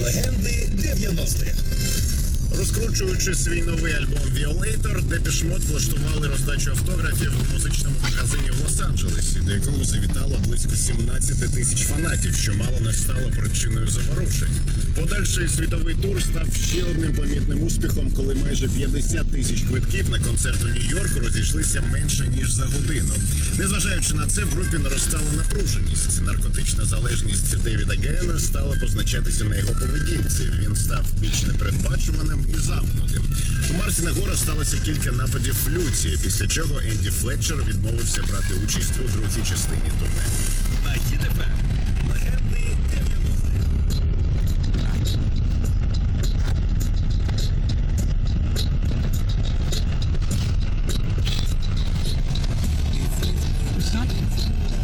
Легенди 90-х. Розкручуючи свій новий альбом Depeche Mode влаштували роздачу автографів в музичному магазині в Лос-Анджелесі, до якого завітало близько 17 тисяч фанатів, що мало не стало причиною заворушень. Подальший світовий тур став ще одним помітним успіхом, коли майже 50 тисяч квитків на концерт у Нью-Йорку розійшлися менше ніж за годину. Незважаючи на це, в групі наростала напруженість. Наркотична залежність Девіда Гена стала позначатися на його поведінці. Він став більш непередбачуваним і замкнутим. У Мартіна Гора сталося кілька нападів флюції, після чого Енді Флетчер відмовився брати участь у другій частині турне. На ЄДП. Легенди 90-х. What's that?